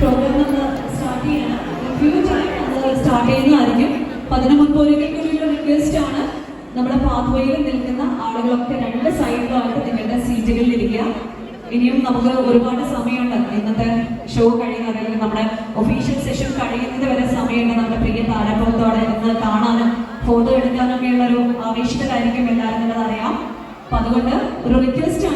Programme നമ്മൾ start ചെയ്യണം few time നമ്മൾ സ്റ്റാർട്ട് ചെയ്യുന്നതായിരിക്കും. അപ്പൊ അതിനു മുൻപ് ഒരിക്കൽ റിക്വസ്റ്റ് ആണ്. നമ്മുടെ പാത്വേയിൽ നിൽക്കുന്ന ആളുകളൊക്കെ രണ്ട് സൈഡിലായിട്ട് നിങ്ങളുടെ സീറ്റുകളിൽ ഇരിക്കുക ഇനിയും നമുക്ക് ഒരുപാട് സമയമുണ്ട്. ഇന്നത്തെ ഷോ കഴിയുന്ന അല്ലെങ്കിൽ നമ്മുടെ ഒഫീഷ്യൽ സെഷൻ കഴിയുന്നത് വരെ സമയമുണ്ട്. നമ്മുടെ പ്രിയ താരപ്രത്തോടെ ഇന്ന് കാണാനും ഫോട്ടോ എടുക്കാനൊക്കെ ഉള്ള ഒരു ആവേശത്തിലായിരിക്കും എല്ലാവരും എന്നുള്ളത് അറിയാം അപ്പൊ അതുകൊണ്ട് ഒരു റിക്വസ്റ്റ്